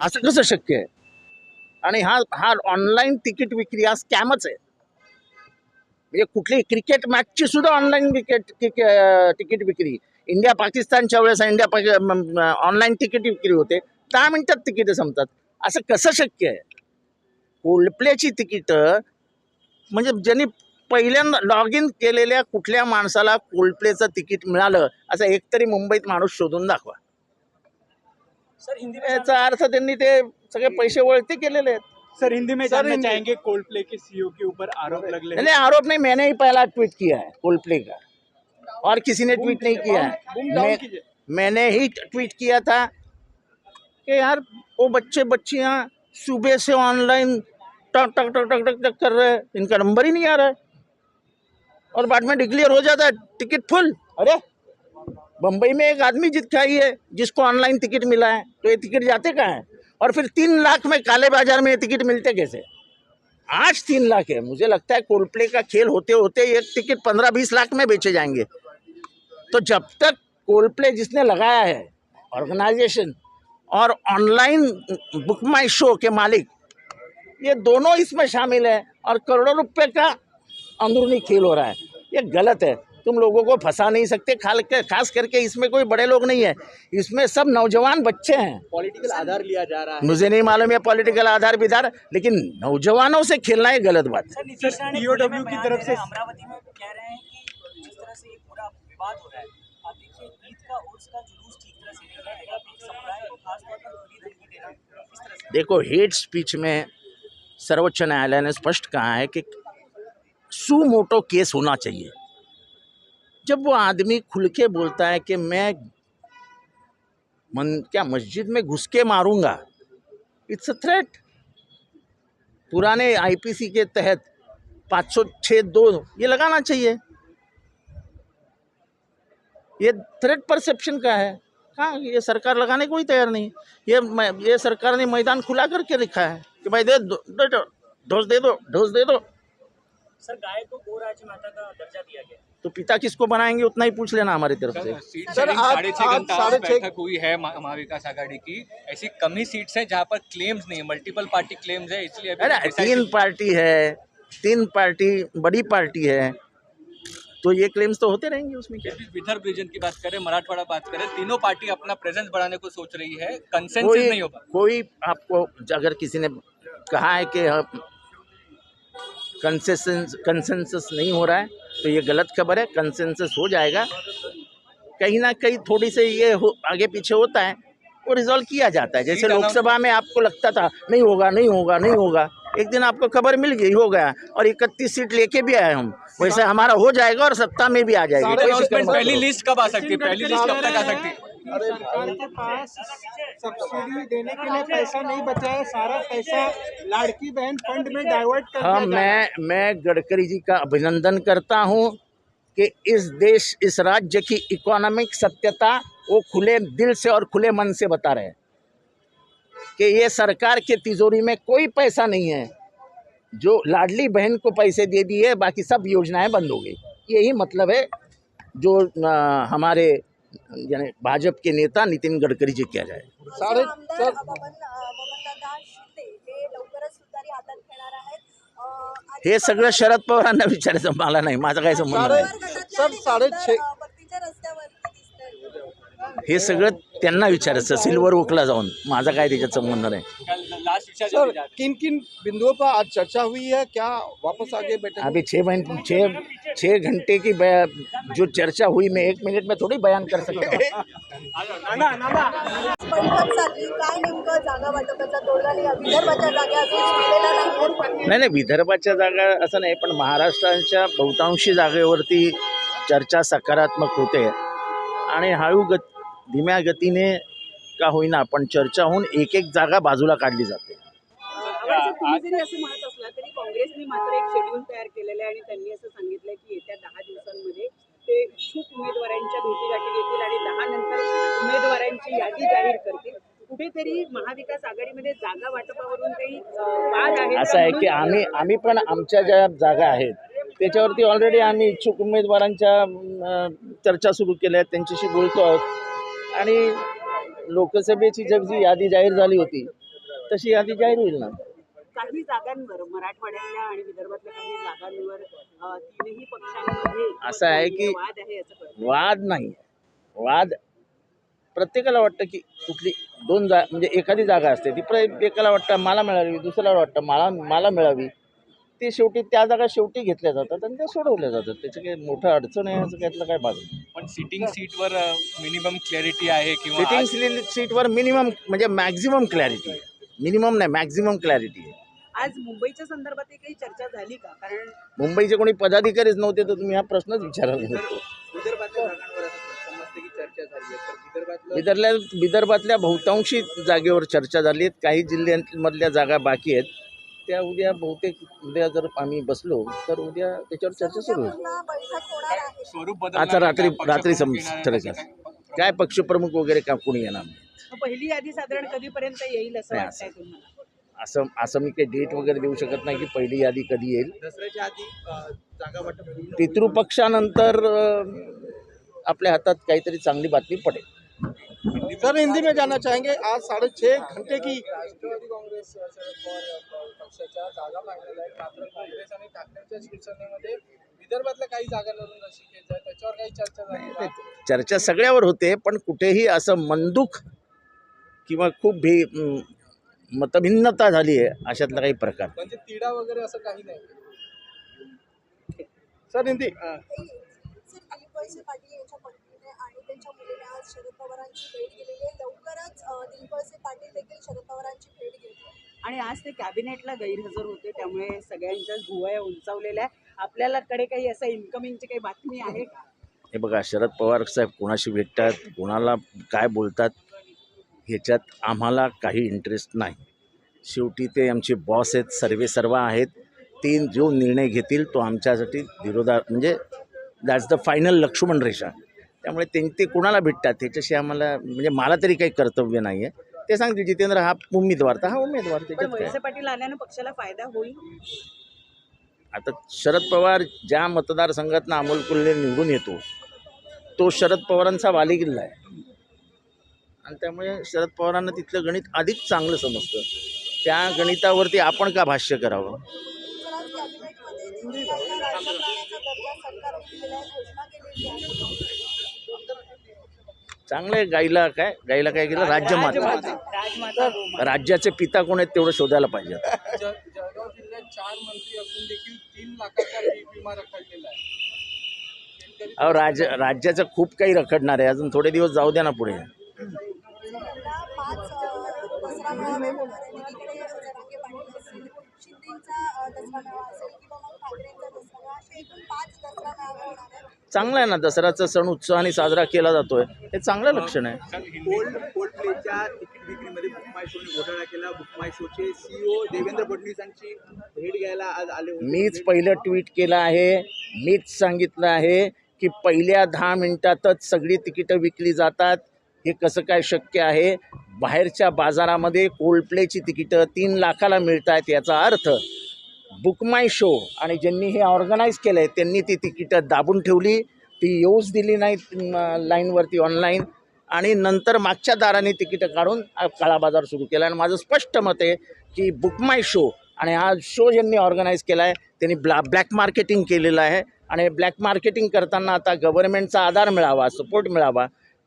असं कसं शक्य आहे? आणि हा हा ऑनलाईन तिकीट विक्री हा स्कॅमच आहे. म्हणजे कुठली क्रिकेट मॅचची सुद्धा ऑनलाईन विकेट तिकीट विक्री. इंडिया पाकिस्तानच्या वेळेस इंडिया ऑनलाईन तिकीट विक्री होते. दहा मिनिटात तिकीटं संपतात. असं कसं शक्य आहे? कोल्डप्लेची तिकीटं म्हणजे ज्यांनी पहिल्यांदा लॉग इन केलेल्या कुठल्या माणसाला कोल्डप्लेचं तिकीट मिळालं असं एकतरी मुंबईत माणूस शोधून दाखवा. सर हिंदी में याचा अर्थ त्यांनी ते सगळे पैसे वळते केलेले आहेत. सर हिंदी में जानना हिंदी- चाहेंगे कोल्ड प्ले के सीईओ के ऊपर आरोप लग नहीं आरोप नहीं मैंने ही पहला ट्वीट किया है कोल्डप्ले का। और किसी ने ट्वीट नहीं किया है। मैं, मैंने ही ट्वीट किया था कि यार वो बच्चे बच्चियाँ सुबह से ऑनलाइन टक टक टक टक टक टक कर रहे हैं। इनका नंबर ही नहीं आ रहा है। और बाद में डिक्लेयर हो जाता है टिकट फुल अरे बम्बई में एक आदमी जीत खाई है, जिसको ऑनलाइन टिकट मिला है। तो ये टिकट जाते कहाँ हैं? और फिर तीन लाख में काले बाज़ार में ये टिकट मिलते कैसे? आज तीन लाख है। मुझे लगता है कोल्डप्ले का खेल होते होते एक टिकट पंद्रह बीस लाख में बेचे जाएँगे। तो जब तक कोल्डप्ले जिसने लगाया है ऑर्गेनाइजेशन और ऑनलाइन बुक माई शो के मालिक, ये दोनों इसमें शामिल है और करोड़ों रुपए का अंदरूनी खेल हो रहा है। ये गलत है। तुम लोगों को फंसा नहीं सकते खाल कर, खास करके इसमें कोई बड़े लोग नहीं है। इसमें सब नौजवान बच्चे हैं। पॉलिटिकल आधार लिया जा रहा है। मुझे नहीं मालूम है पॉलिटिकल आधार विधार लेकिन नौजवानों से खेलना ये गलत बात है। की तरफ़ से- अमरावती में कह रहे हैं कि जिस तरह से पूरा विवाद हो रहा है आप देखिए ईद का उर्स का जुलूस ठीक तरह से नहीं है। समुदाय को खासतौर पर खुली धमकी दे रहे हैं इस तरह से देखो हेट स्पीच में सर्वोच्च न्यायालय ने स्पष्ट कहा है कि सुमोटो केस होना चाहिए। जब वो आदमी खुल के बोलता है कि मैं मन, क्या, मस्जिद में घुस के मारूँगा इट्स अ थ्रेट पुराने आईपीसी के तहत पाँच सौ छः दो, ये लगाना चाहिए। ये थ्रेट परसेप्शन का है। कहाँ ये सरकार लगाने को ही तैयार नहीं। ये ये सरकार ने मैदान खुला करके रखा है कि भाई दे, दो, ढोस दे दो, ढोस दे दो। सर गाय को गो राज्य माता का दर्जा दिया गया। तो पिता किसको बनाएँगे? उतना ही पूछ लेना हमारी तरफ़ से। सर, साढ़े छह घंटा बैठक हुई है महाविकास आघाड़ी की। ऐसी कम ही सीट्स हैं जहाँ पर क्लेम्स नहीं है मल्टीपल पार्टी क्लेम्स है इसलिए अरे तीन पार्टी है तीन पार्टी बड़ी पार्टी है। तो ये क्लेम्स तो होते रहेंगे उसमें क्या? विदर्भ रीजन की बात करें मराठवाड़ा बात करें तीनों पार्टी अपना प्रेजेंस बढ़ाने को सोच रही है। कंसेंसस नहीं हो पा कोई आपको अगर किसी ने कहा है कि कंसेंसस कंसेंसस नहीं हो रहा है तो ये गलत खबर है कंसेंसस हो जाएगा। कहीं ना कहीं थोड़ी से ये हो, आगे पीछे होता है वो रिजॉल्व किया जाता है। जैसे लोकसभा में आपको लगता था नहीं होगा नहीं होगा नहीं होगा। एक दिन आपको खबर मिल गई हो गया और इकतीस सीट लेके भी आए हम। वैसे हमारा हो जाएगा और सत्ता में भी आ जाएगी। पहली लिस्ट कब आ सकती है? पहली लिस्ट कब तक आ सकती है? सरकार के पास सब्सिडी देने के लिए पैसा नहीं बचा है सारा पैसा लाड़की बहन फंड में डाइवर्ट कर हाँ। मैं मैं गडकरी जी का अभिनंदन करता हूँ कि इस देश इस राज्य की इकोनॉमिक सत्यता वो खुले दिल से और खुले मन से बता रहे हैं कि ये सरकार के तिजोरी में कोई पैसा नहीं है जो लाडली बहन को पैसे दे दिए बाकी सब योजनाएँ बंद हो गई यही मतलब है जो हमारे यानी भाजपा के नेता नितिन गडकरी जी हैं साडे आमदार सर शिंदे हे हे सगळं शरद पवारांना विचारायचं मला नाही माझा काही संबंध सर, साडेछे-. हे सगळं त्यांना विचारायचं सिल्वर ओकला जाऊन. माझा काय त्याच्यात संबंध नाही. सर किन किन बिंदुओं पर आज चर्चा हुई है? क्या वापस आगे बैठक अभी छः महीने छः छः घंटे की बया- जो चर्चा हुई मैं एक मिनट में थोड़ी बयान कर सकता हूँ। बैठक चालली काय नेमकं जागा वाटपाचा तोडगा नाही नाही नाही विदर्भाच्या जागा असं नाही पण महाराष्ट्राच्या बहुतांशी जागेवरती चर्चा सकारात्मक होते. आणि हळू गत धीम्या गतीने का होईना पण चर्चा होऊन एक एक जागा बाजूला काढली जाते. काँग्रेसने मात्र एक शेड्यूल तयार केलेलं आहे आणि त्यांनी असं सांगितलंय की येत्या दहा दिवसांमध्ये ते इच्छुक उमेदवारांच्या भेटीगाठी घेतील आणि दहा नंतर उमेदवारांची यादी जाहीर करतील. कुठेतरी महाविकास आघाडीमध्ये जागा वाटपावरून काही वाद असं आहे की आम्ही आम्ही पण आमच्या ज्या जागा आहेत त्याच्यावरती ऑलरेडी आम्ही इच्छुक उमेदवारांच्या चर्चा सुरू केल्या आहेत त्यांच्याशी बोलतो आहोत. आणि लोकसभेची जब जी यादी जाहीर झाली होती तशी यादी जाहीर होईल ना? काही जागांवर मराठवाड्यातल्या आणि विदर्भातल्या काही जागांवर तीनही पक्षांमध्ये असं आहे की- वाद आहे याचं कळतं वाद नाही वाद प्रत्येकाला वाटतं की कुठली दोन जा म्हणजे एखादी जागा असते ती प्र एकाला वाटतं मला मिळावी दुसऱ्याला वाटतं मला मला मिळावी. ते शेवटी त्या जागा शेवटी घेतल्या जातात आणि त्या सोडवल्या जातात. त्याची काही मोठं अडचण आहे असं त्यातलं काय भाग पण सिटिंग सीटवर मिनिमम क्लॅरिटी आहे किंवा सिटिंग सीटवर मिनिमम म्हणजे मॅक्झिमम क्लॅरिटी आहे मिनिमम नाही मॅक्झिमम क्लॅरिटी आज मुंबईच्या संदर्भात काही चर्चा झाली का? कारण मुंबईचे कोणी पदाधिकारीच नव्हते तर तुम्ही हा प्रश्नच विचारायला नको विदर्भातल्या जागांवर असं समजते की चर्चा झाली आहे. तर विदर्भातलं विदर्भल्या विदर्भातल्या बहुतांशी जागेवर चर्चा झाली आहेत. काही जिल्ह्यांमधल्या जागा बाकी आहेत. त्या उद्या बहुतेक उद्या जर आम्ही बसलो तर उद्या त्याच्यावर चर्चा सुरू होईल. पुन्हा बैठक होणार आहे. स्वरूप आता रात्री का? रात्री पक्षप्रमुख येणार काही? काय पक्षप्रमुख वगैरे का कोणी येणार नाही. पहिली यादी साधारण कधीपर्यंत येईल असं नाही, वाटतंय तुम्हाला? असं असं मी काही डेट वगैरे देऊ शकत नाही की पहिली यादी कधी येईल. दसऱ्याच्या आधी पितृपक्षानंतर आपल्या हातात काहीतरी चांगली बातमी पडेल. सर हिंदी में जानना चाहेंगे आज साढ़े छह घंटे की राष्ट्रवादी काँग्रेस शरद पवार पक्षाच्या जागा मागलेल्या आहेत. मात्र काँग्रेस आणि ठाकरेंच्या शिवसेनेमध्ये विदर्भातल्या काही जागांवरून रसिकेच आहे त्याच्यावर काही चर्चा झाली? चर्चा सगळ्यावर होते पण कुठेही असं मंदुक किंवा खूप भी मतभिन्नता झाली आहे अशातला काही प्रकार. म्हणजे तिडा वगैरे असं काही नाही. सर हिंदी अं, सर दिलीप वळसे पाटील यांच्या पत्नीने आणि त्यांच्या मुलीने आज शरद पवारांची भेट आहे. लवकरच पाटील देखील शरद पवारांची भेट घेतील. आणि आज ते कॅबिनेटला गैरहजर होते त्यामुळे सगळ्यांच्याच भुवया उंचावलेल्या आहे आपल्याला कडे काही असं इन्कमिंगची काही बातमी आहे का? हे बघा शरद पवार साहेब कोणाशी भेटतात कोणाला काय बोलतात ह्याच्यात आम्हाला काही इंटरेस्ट नाही. शेवटी ते आमचे बॉस आहेत सर्वे सर्व आहेत. ते जो निर्णय घेतील तो आमच्यासाठी विरोधा म्हणजे दॅट्स द फायनल लक्ष्मण रेषा. त्यामुळे ते ते कोणाला भेटतात? त्याच्याशी आम्हाला म्हणजे मला तरी काही कर्तव्य नाही आहे ते सांगतील जितेंद्र हा उमेदवार. तर हा उमेदवार त्याच्यात पाटील आल्यानं पक्षाला फायदा होईल? आता शरद पवार ज्या मतदारसंघातनं अमोल कोल्हे निवडून येतो तो शरद पवारांचा बालेकिल्ला आहे. आणि त्यामुळे शरद पवारांना तिथलं गणित अधिक चांगलं समजतं. त्या गणितावरती आपण का भाष्य करावं? चांगलं आहे गाईला काय? गाईला काय केलं? राज्यमाता राजमाता गोमाता. राज्याचे पिता कोण आहेत तेवढं शोधायला पाहिजे. ज- जळगाव जिल्ह्यात चार मंत्री असून देखील तीन लाखाचा पीक विमा रखडलेला आहे. शेतकरी अहो राज राज्याचं खूप काही रखडणार आहे. अजून थोडे दिवस जाऊ द्या ना पुढे. यंदा पाच अ, दसरा मेळावे होणार आहे एकीकडे जरांगे पाटील असतील शिंदेचा अ, दसरा मेळावा असेल किंवा मग ठाकरेंचा दसरा मेळावा असे एकूण पाच दसरा मेळावे होणार आहेत. चांगलं आहे ना दसऱ्याचा सण उत्साहाने साजरा केला जातोय. हे चांगलं लक्षण आहे. कोल्ड कोल्ड प्लेच्या तिकीट विक्रीमध्ये बुकमाय शोने घोटाळा केला. बुकमाय शोचे सीईओ देवेंद्र फडणवीसांची भेट घ्यायला आज आले होते. मीच पहिलं ट्विट केलं आहे. मीच सांगितलं आहे की पहिल्या दहा मिनिटातच सगळी तिकीटं विकली जातात. हे कसं काय शक्य आहे? बाहेरच्या बाजारामध्ये कोल्डप्लेची तिकीटं तीन लाखाला मिळत आहेत याचा अर्थ बुक माय शो आणि ज्यांनी हे ऑर्गनाईज केलं आहे त्यांनी ती तिकीटं दाबून ठेवली. ती येऊच दिली नाहीत लाईनवरती ऑनलाईन आणि नंतर मागच्या दाराने तिकीटं काढून काळा बाजार सुरू केला. आणि माझं स्पष्ट मत आहे की बुक माय शो आणि हा शो ज्यांनी ऑर्गनाईज केला आहे त्यांनी ब्ला ब्लॅक मार्केटिंग केलेलं आहे. आणि ब्लॅक मार्केटिंग करताना आता गव्हर्नमेंटचा आधार मिळावा सपोर्ट मिळावा.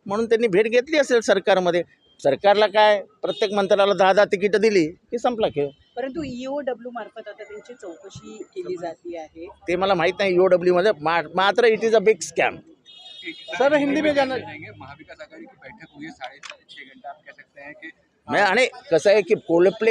म्हणून त्यांनी भेट घेतली असेल सरकारमध्ये. सरकारला काय? प्रत्येक मंत्र्याला दहा दहा तिकीटं दिली की संपला खेळ. परंतु ईओ डब्ल्यू मार्फत आता त्यांची चौकशी केली जाते आहे. ते मला माहीत नाही यू डब्ल्यूमध्ये मा मात्र it is a big scam sir Hindi में जाना महाविकास आघाड़ी की बैठक हुई है साढ़े छः घंटा आप कह सकते हैं कि आणि कसं आहे की कोल्डप्ले